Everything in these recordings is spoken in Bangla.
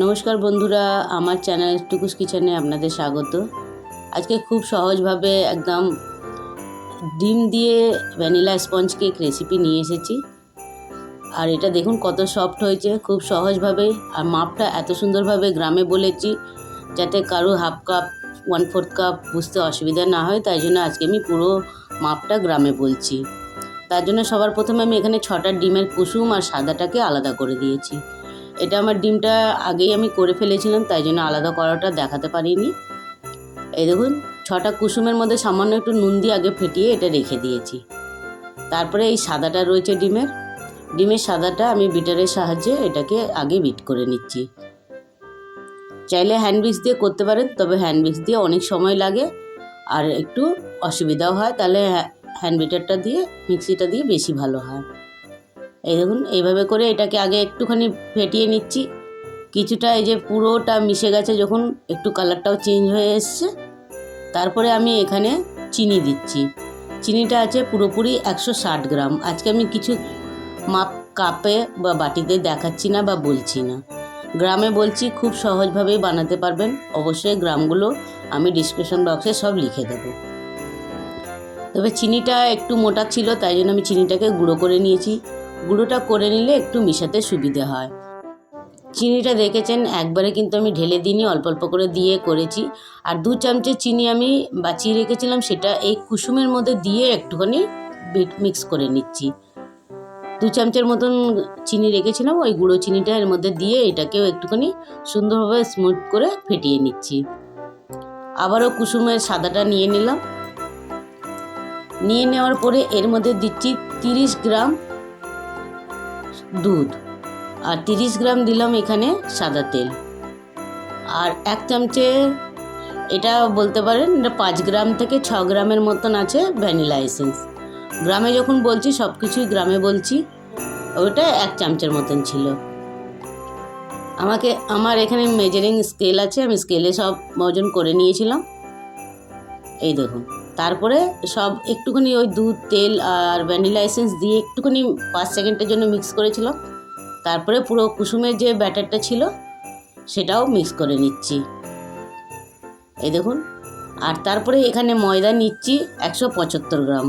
নমস্কার বন্ধুরা, আমার চ্যানেল টুকুস কিচেনে আপনাদের স্বাগত। আজকে খুব সহজভাবে একদম ডিম দিয়ে ভ্যানিলা স্পঞ্জ কেক রেসিপি নিয়ে এসেছি। আর এটা দেখুন কত সফট হয়েছে, খুব সহজভাবে। আর মাপটা এত সুন্দরভাবে গ্রামে বলেছি, যাতে কারও half cup one fourth cup বুঝতে অসুবিধা না হয়। তাই জন্য আজকে আমি পুরো মাপটা গ্রামে বলছি। তার জন্য সবার প্রথমে আমি এখানে ছটা ডিমের কুসুম আর সাদাটাকে আলাদা করে দিয়েছি। এটা আমার ডিমটা আগেই আমি করে ফেলেছিলাম, তাই জন্য আলাদা করাটা দেখাতে পারিনি। এই দেখুন, ছটা কুসুমের মধ্যে সামান্য একটু নুন দিয়ে আগে ফেটিয়ে এটা রেখে দিয়েছি। তারপরে এই সাদাটা রয়েছে ডিমের। ডিমের সাদাটা আমি বিটারের সাহায্যে এটাকে আগে বিট করে নিচ্ছি। চাইলে হ্যান্ড দিয়ে করতে পারেন, তবে হ্যান্ড দিয়ে অনেক সময় লাগে। আর একটু অসুবিধাও হয়, তাহলে হ্যান্ড বিটারটা দিয়ে, মিক্সিটা দিয়ে বেশি ভালো হয়। এই দেখুন, এইভাবে করে এটাকে আগে একটুখানি ফেটিয়ে নিচ্ছি। কিছুটা এই যে পুরোটা মিশে গেছে, যখন একটু কালারটাও চেঞ্জ হয়ে এসছে। তারপরে আমি এখানে চিনি দিচ্ছি। চিনিটা আছে পুরোপুরি একশো ষাট গ্রাম। আজকে আমি কিছু মাপ কাপে বা বাটিতে দেখাচ্ছি না বা বলছি না। গ্রামে বলছি, খুব সহজভাবেই বানাতে পারবেন। অবশ্যই গ্রামগুলো আমি ডিসক্রিপশন বক্সে সব লিখে দেবো। তবে চিনিটা একটু মোটা ছিল, তাই জন্য আমি চিনিটাকে গুঁড়ো করে নিয়েছি। গুঁড়োটা করে নিলে একটু মিশাতে সুবিধে হয়। চিনিটা দেখেছেন, একবারে কিন্তু আমি ঢেলে দিইনি, অল্প অল্প করে দিয়ে করেছি। আর দু চামচের চিনি আমি বাঁচিয়ে রেখেছিলাম, সেটা এই কুসুমের মধ্যে দিয়ে একটুখানি মিক্স করে নিচ্ছি। দু চামচের মতন চিনি রেখেছিলাম, ওই গুঁড়ো চিনিটা এর মধ্যে দিয়ে এটাকেও একটুখানি সুন্দরভাবে স্মুথ করে ফেটিয়ে নিচ্ছি। আবারও কুসুমের সাদাটা নিয়ে নিলাম। নিয়ে নেওয়ার পরে এর মধ্যে দিচ্ছি তিরিশ গ্রাম দুধ। আর তিরিশ গ্রাম দিলাম এখানে সাদা তেল। আর এক চামচে এটা বলতে পারেন, এটা পাঁচ গ্রাম থেকে ছ গ্রামের মতন আছে ভ্যানিলা এসেন্স। গ্রামে যখন বলছি সব কিছুই গ্রামে বলছি, ওটা এক চামচের মতন ছিল। আমাকে, আমার এখানে মেজারিং স্কেল আছে, আমি স্কেলে সব ওজন করে নিয়েছিলাম। এই দেখুন। তারপরে সব একটুখানি ওই দুধ, তেল আর ভ্যানিলা এসেন্স দিয়ে একটুখানি পাঁচ সেকেন্ডের জন্য মিক্স করেছিলাম তারপরে পুরো কুসুমের যে ব্যাটারটা ছিল, সেটাও মিক্স করে নিচ্ছি। এই দেখুন, আর তারপরে এখানে ময়দা নিচ্ছি একশো পঁচাত্তর গ্রাম।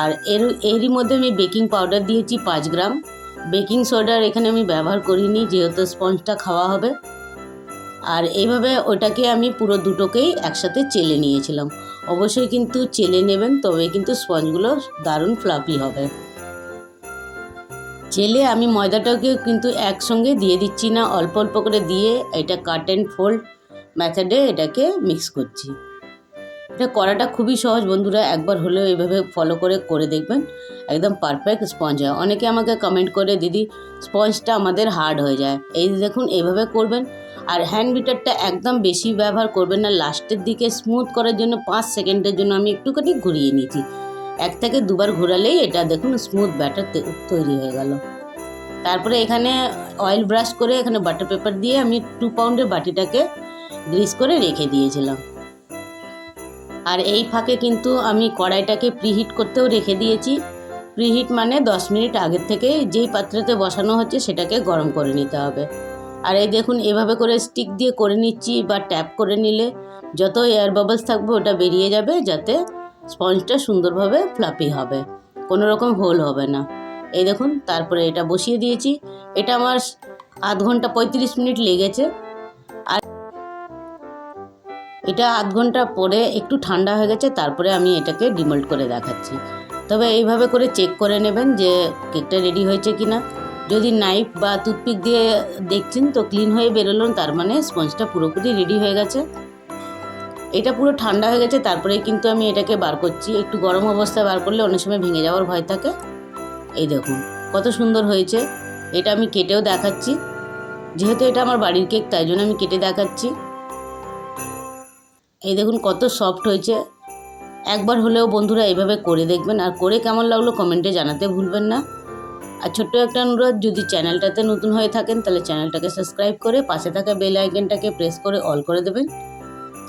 আর এর, এরই মধ্যে আমি বেকিং পাউডার দিয়েছি পাঁচ গ্রাম। বেকিং সোডার এখানে আমি ব্যবহার করিনি, যেহেতু স্পঞ্জটা খাওয়া হবে। আর এইভাবে ওটাকে আমি পুরো দুটোকেই একসাথে চেলে নিয়েছিলাম। অবশ্যই কিন্তু চেলে নেবেন, তবে কিন্তু স্পঞ্জগুলো দারুণ ফ্লাফি হবে। চেলে আমি ময়দাটাকে কিন্তু একসঙ্গে দিয়ে দিচ্ছি না, অল্প অল্প করে দিয়ে এটা কাট অ্যান্ড ফোল্ড মেথডে এটাকে মিক্স করছি। এটা করাটা খুবই সহজ বন্ধুরা, একবার হলেও এইভাবে ফলো করে করে দেখবেন, একদম পারফেক্ট স্পঞ্জ হয়। অনেকে আমাকে কমেন্ট করে, দিদি স্পঞ্জটা আমাদের হার্ড হয়ে যায়। এই দেখুন, এইভাবে করবেন আর হ্যান্ড বিটারটা একদম বেশি ব্যবহার করবেন না, লাস্টের দিকে স্মুথ করার জন্য পাঁচ সেকেন্ডের জন্য আমি একটুখানি ঘুরিয়ে নিয়েছি। এক থেকে দুবার ঘোরালেই এটা দেখুন স্মুথ ব্যাটার তৈরি হয়ে গেল। তারপরে এখানে অয়েল ব্রাশ করে এখানে বাটার পেপার দিয়ে আমি টু পাউন্ডের বাটিটাকে গ্রিস করে রেখে দিয়েছিলাম। আর এই ফাঁকে কিন্তু আমি কড়াইটাকে প্রিহিট করতেও রেখে দিয়েছি। প্রিহিট মানে দশ মিনিট আগের থেকে যেই পাত্রতে বসানো হচ্ছে সেটাকে গরম করে নিতে হবে। আর এই দেখুন, এভাবে করে স্টিক দিয়ে করে নিচ্ছি বা ট্যাপ করে নিলে যত এয়ার বাবলস থাকবে ওটা বেরিয়ে যাবে যাতে স্পঞ্জটা সুন্দরভাবে ফ্লাপি হবে, কোনো রকম হোল হবে না। এই দেখুন, তারপরে এটা বসিয়ে দিয়েছি। এটা আমার আধ ঘণ্টা পঁয়ত্রিশ মিনিট লেগেছে। আর এটা আধ ঘণ্টা পরে একটু ঠান্ডা হয়ে গেছে, তারপরে আমি এটাকে ডিমোল্ড করে দেখাচ্ছি। তবে এইভাবে করে চেক করে নেবেন যে কেকটা রেডি হয়েছে কি না যদি নাইফ বা টুথপিক দিয়ে দেখছেন, তো ক্লিন হয়ে বেরোলো তার মানে স্পঞ্জটা পুরোপুরি রেডি হয়ে গেছে। এটা পুরো ঠান্ডা হয়ে গেছে, তারপরে কিন্তু আমি এটাকে বার করছি। একটু গরম অবস্থায় বার করলে অনেক সময় ভেঙে যাওয়ার ভয় থাকে। এই দেখুন, কত সুন্দর হয়েছে। এটা আমি কেটেও দেখাচ্ছি। যেহেতু এটা আমার বাড়ির কেক তাই জন্য আমি কেটে দেখাচ্ছি। এই দেখুন, কত সফট হয়েছে। একবার হলেও বন্ধুরা এইভাবে করে দেখবেন। আর করে কেমন লাগল কমেন্টে জানাতে ভুলবেন না। আর ছোট্ট একটা অনুরোধ, যদি চ্যানেলটাতে নতুন হয়ে থাকেন, তাহলে চ্যানেলটাকে সাবস্ক্রাইব করে পাশে থাকা বেল আইকনটাকে প্রেস করে অল করে দেবেন,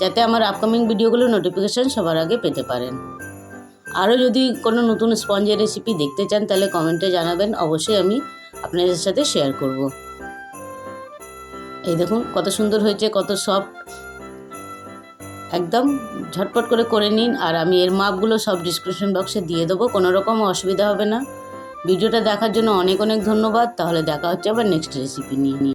যাতে আমার আপকামিং ভিডিওগুলো নোটিফিকেশান সবার আগে পেতে পারেন। আরও যদি কোনো নতুন স্পঞ্জের রেসিপি দেখতে চান, তাহলে কমেন্টে জানাবেন, অবশ্যই আমি আপনাদের সাথে শেয়ার করব। এই দেখুন, কত সুন্দর হয়েছে, কত সফট। একদম ঝটপট করে করে নিন, আর আমি এর মাপগুলো সব ডিসক্রিপশন বক্সে দিয়ে দেবো, কোনো রকম অসুবিধা হবে না। ভিডিওটা দেখার জন্য অনেক অনেক ধন্যবাদ। তাহলে দেখা হচ্ছে আবার নেক্সট রেসিপি নিয়ে।